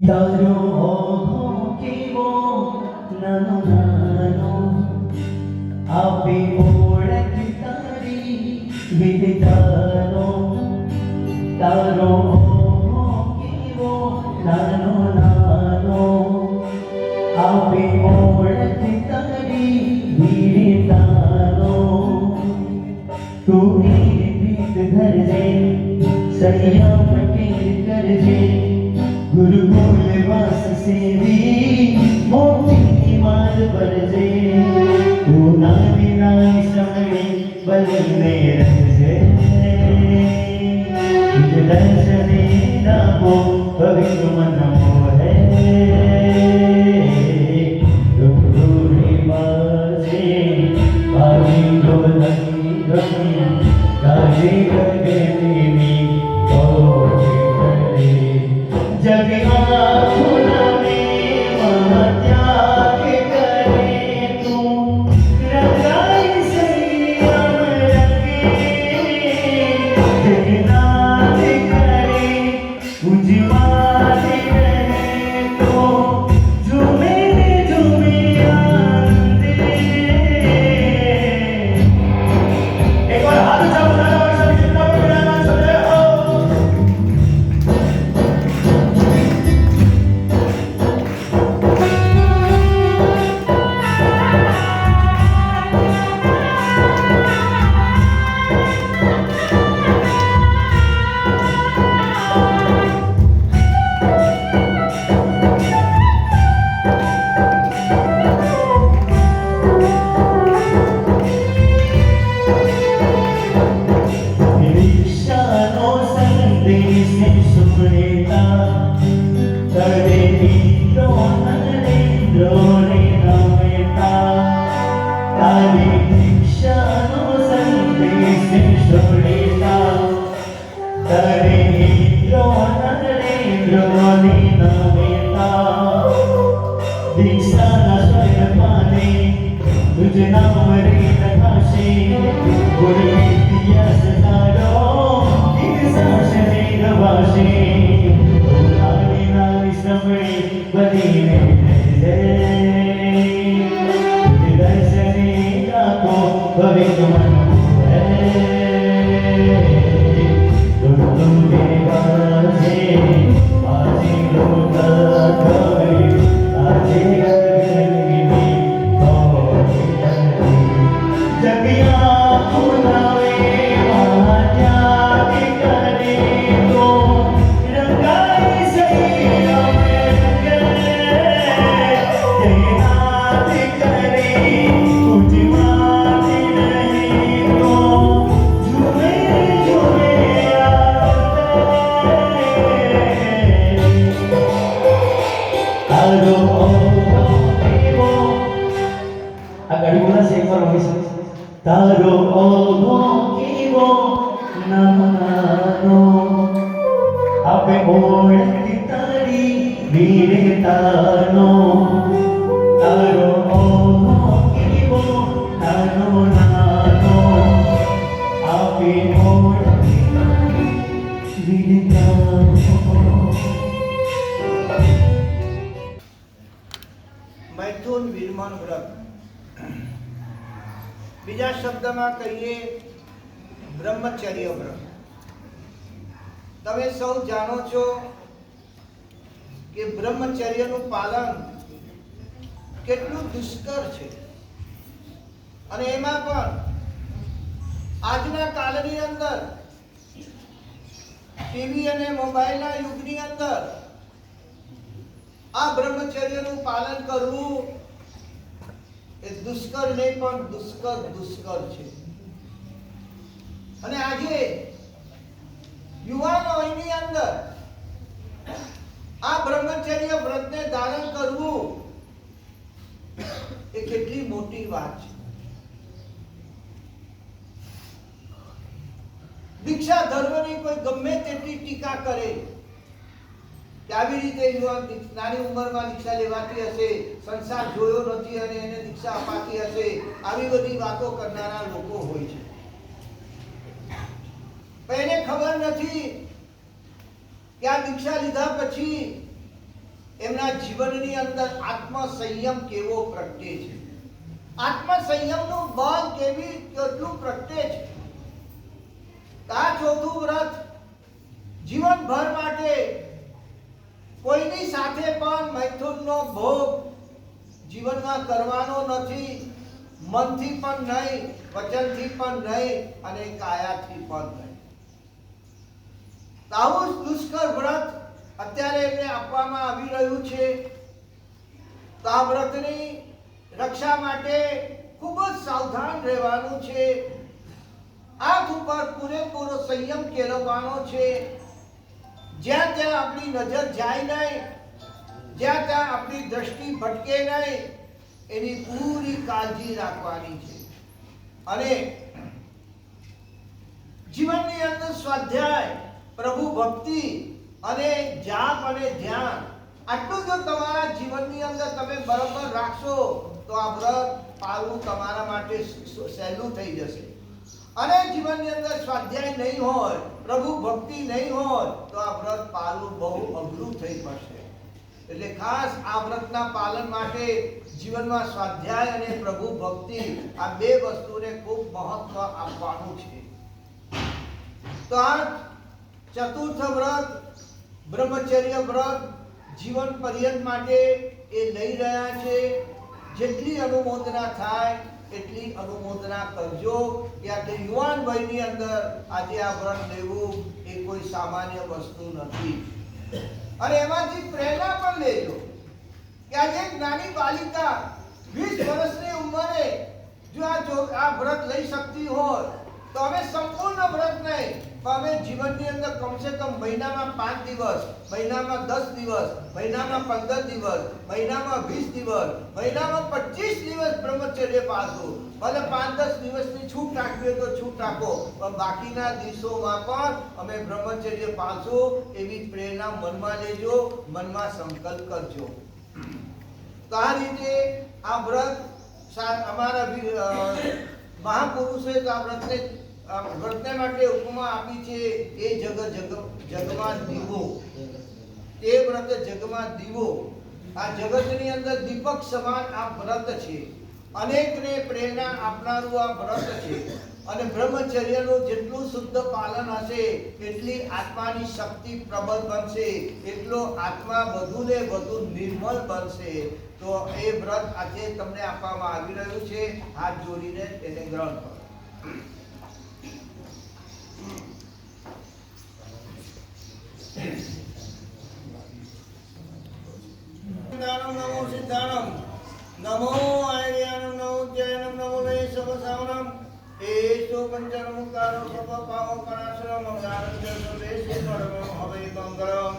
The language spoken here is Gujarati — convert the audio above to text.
તારો ઓઘો કેવો નાનો નાનો આપે ઓળખ તારી વિદતાનો તારો ઓઘો કેવો નાનો નાનો આપે ઓળખ તારી વિદતાનો તું ભીત ધરજે સંયમ પટેલ Did not રાખો ગાડી બોલાશે એકવાર મમ્મી સાથે તારો ઓઘો કેવો નાનો નાનો આપે ઓળખી તારી વીરતાનો તારો ઓઘો કેવો નાનો નાનો બીજા શબ્દમાં કહીએ બ્રહ્મચર્ય વ્રત. તમે સૌ જાણો છો કે બ્રહ્મચર્યનું પાલન કેટલું દુષ્કર છે. અને એમાં પણ આજના કાળની અંદર ટીવી અને મોબાઈલના યુગની અંદર આ બ્રહ્મચર્યનું પાલન કરવું એ દુષ્કર નહીં, પણ દુષ્કર દુષ્કર છે. અને આજે યુવાનો એની અંદર આ બ્રહ્મચર્ય વ્રતને ધારણ કરવું એ કેટલી મોટી વાત છે. દીક્ષા ધર્મની કોઈ ગમે તેટલી ટીકા કરે આવી રીતે નાની ઉંમરમાં દીક્ષા લેવાતી હશે, સંસાર જોયો નથી અને એને દીક્ષા અપાતી હશે, આવી બધી વાતો કરનારા લોકો હોય છે. એને ખબર નથી કે આ દીક્ષા લીધા પછી એમના જીવનની અંદર આત્મ સંયમ કેવો પ્રગટે છે. આત્મ સંયમનું બળ કેવી, કેટલું પ્રગટે છે. આ ચોથું વ્રત જીવનભર માટે કોઈની સાથે પણ મૈથુનનો ભોગ જીવનમાં કરવાનો નથી, મનથી પણ નહીં, વચનથી પણ નહીં અને કાયાથી પણ નહીં. આવું દુષ્કર વ્રત અત્યારે એમને આપવામાં આવી રહ્યું છે. તો આ વ્રતની રક્ષા માટે ખૂબ જ સાવધાન રહેવાનું છે. આંખ ઉપર પૂરેપૂરો સંયમ કેળવવાનો છે. જ્યાં ત્યાં આપણી નજર જાય નહીં, જ્યાં ત્યાં આપણી દ્રષ્ટિ ભટકે નહીં, એની પૂરી કાળજી રાખવાની છે. અને જીવનની અંદર સ્વાધ્યાય, પ્રભુ ભક્તિ અને જાપ અને ધ્યાન, આટલું જો તમારા જીવનની અંદર તમે બરાબર રાખશો, તો આ વ્રત પાળવું તમારા માટે સહેલું થઈ જશે. અને જીવનની અંદર સ્વાધ્યાય નહીં હોય, પ્રભુ ભક્તિ નહીં હોય, તો આ વ્રત પાલવું બહુ અઘરું થઈ પડશે એટલે ખાસ આ વ્રતના પાલન માટે જીવનમાં સ્વાધ્યાય અને પ્રભુ ભક્તિ આ બે વસ્તુને ખૂબ મહત્વ આપવાનું છે. તો આ ચતુર્થ વ્રત, બ્રહ્મચર્ય વ્રત, જીવન પર્યંત માટે એ લઈ રહ્યા છે. જેટલી અનુમોદના થાય એટલી અનુમોદના કરજો કે આજે યુવાન વયની અંદર આજે આ વ્રત લેવું એ કોઈ સામાન્ય વસ્તુ નથી. અને એમાંથી પ્રેરણા પણ લેજો કે આજે નાની બાલિકા વીસ વર્ષની ઉંમરે જો આ જો આ વ્રત લઈ શકતી હોય તો અમે સંપૂર્ણ વ્રત નહીં અમે જીવનની અંદર કમસે કમ મહિનામાં પાંચ દિવસ, મહિનામાં દસ દિવસ, મહિનામાં પંદર દિવસ, મહિનામાં વીસ દિવસ, મહિનામાં પચીસ દિવસ બ્રહ્મચર્ય પાસો ભલે પાંચ દસ દિવસની છૂટ રાખવી તો છૂટ રાખો, પણ બાકીના દિવસોમાં પણ અમે બ્રહ્મચર્ય પાસો એવી પ્રેરણા મનમાં લેજો, મનમાં સંકલ્પ કરજો. તો આ રીતે આ વ્રત અમારા મહાપુરુષોએ તો આ વ્રતને વ્રતને માટે ઉપમા આપી છે એ જગ જગ જગમાં દીવો. તે વ્રત જગમાં દીવો. આ જગતની અંદર દીપક સમાન આ વ્રત છે. અનેકને પ્રેરણા આપનારું આ વ્રત છે. અને બ્રહ્મચર્યનું જેટલું શુદ્ધ પાલન હશે, એટલી આત્માની શક્તિ પ્રબળ બનશે. એટલો આત્મા વધુ ને વધુ નિર્મળ બનશે. તો એ વ્રત આજે તમને આપવામાં આવી રહ્યું છે. હાથ જોડીને તેને ગ્રહણ કરો. దానం నమో సిద్ధానం నమో ఆయనం నమో జయనం నమో నయ శుభ సవనం ఏషు పంచనము మంగళం.